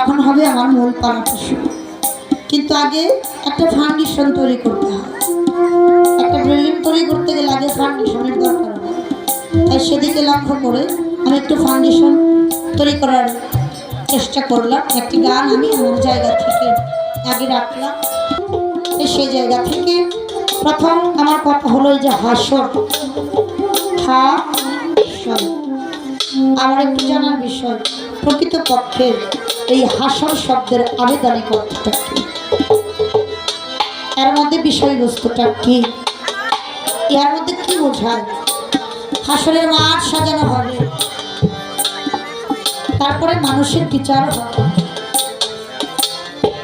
তখন হবে আমার মূল পালাটা শুরু কিন্তু আগে একটা ফাউন্ডেশন তৈরি করতে হয়। একটা বিল্ডিং তৈরি করতে গেলে আগে ফাউন্ডেশনের দরকার হয় তাই সেদিকে লক্ষ্য করে আমি একটু ফাউন্ডেশন তৈরি করার চেষ্টা করলাম। একটি গান আমি আমার জায়গা থেকে আগে রাখলাম। সেই জায়গা থেকে প্রথম আমার কথা হলো যে হাসর হা। আমার একটু জানার বিষয়। প্রকৃতপক্ষে এই হাসর শব্দের আবেদনিক অর্থটা কি? এর মধ্যে বিষয়বস্তুটা কি? এর মধ্যে কি বোঝায়? হাসরের মাঠ সাজানো হবে। তারপরে মানুষের বিচার হবে।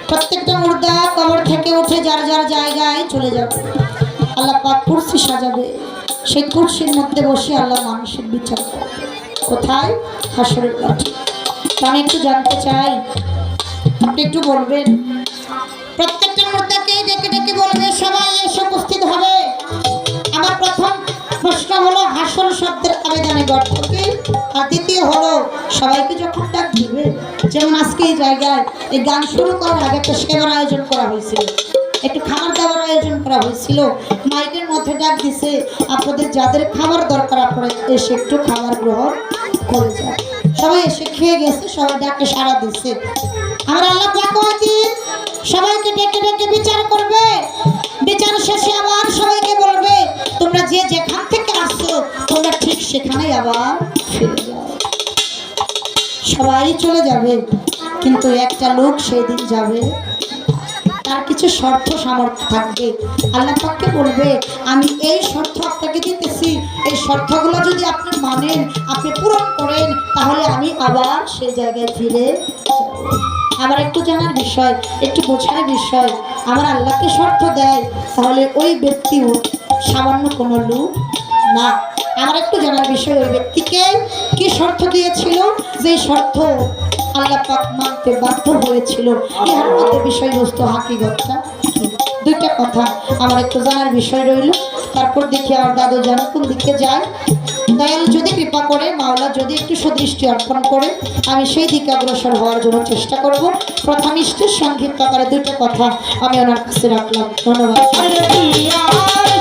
প্রত্যেকটা মুর্দা কবর থেকে উঠে যার যার জায়গায় চলে যাবে। আল্লাহ পাক কুর্সি সাজাবে। সেই কুর্সির মধ্যে বসে আল্লাহ মানুষের বিচার করবে কোথায়? হাসরের মাঠে। আমি একটু জানতে চাই। আপনি একটু বলবেন। প্রত্যেকটা মুর্দাকে ডেকে ডেকে বলবে, সবাই এসে উপস্থিত হবে। আমার প্রথম প্রশ্ন হলো, হাসর শব্দের আবেদনে অর্থ কি? আর দ্বিতীয় হলো, সবাইকে যখন ডাক দিবে যেমন আজকে এই জায়গায় এই গান শুরু করার আগে একটা সেবার আয়োজন করা হয়েছিল। একটু খাবার দাবার আয়োজন করা হয়েছিল। মাইকের মধ্যে ডাক দিছে আপনাদের যাদের খাবার দরকার আপনারা এসে একটু খাবার গ্রহণ করে যায় সবাই এসে খেয়ে গেছে সবাই ডাকে সাড়া দিচ্ছে আমরা আল্লাহ বলছি, সবাইকে ডেকে ডেকে বিচার করবে। বিচার শেষে আবার সবাইকে বলবে তোমরা যে যেখান থেকে আসছো তোমরা ঠিক সেখানেই আবার ফিরে যাও। সবাই চলে যাবে কিন্তু একটা লোক সেদিন যাবে তার কিছু শর্ত সামর্থ্য থাকবে। আল্লাহ পাককে বলবে, আমি এই শর্ত আপনাকে দিতেছি। এই শর্তগুলো যদি আপনি মানেন, আপনি পূরণ করেন, তাহলে আমি আবার সেই জায়গায় ফিরে আমার একটু জানার বিষয়, একটু বোঝার বিষয়, আমার আল্লাহকে শর্ত দেয়, তাহলে ওই ব্যক্তিও সামান্য কোনো লোক না। আমার একটু জানার বিষয়, ওই ব্যক্তিকে কি শর্ত দিয়েছিল? যে শর্ত আল্লাহ মানতে বাধ্য হয়েছিল। ইহার মধ্যে বিষয়বস্তু হাকিগতটা। দুইটা কথা আমার একটু জানার বিষয় রইল। তারপর দেখি আমার দাদু যেন কোন দিকে যায়। দয়াল যদি কৃপা করে, মাওলা যদি একটু সুদৃষ্টি অর্পণ করে, আমি সেই দিকে অগ্রসর হওয়ার জন্য চেষ্টা করব। প্রথম ইষ্টের সংক্ষিপ্ত আকারে দুটো কথা আমি ওনার কাছে রাখলাম। ধন্যবাদ।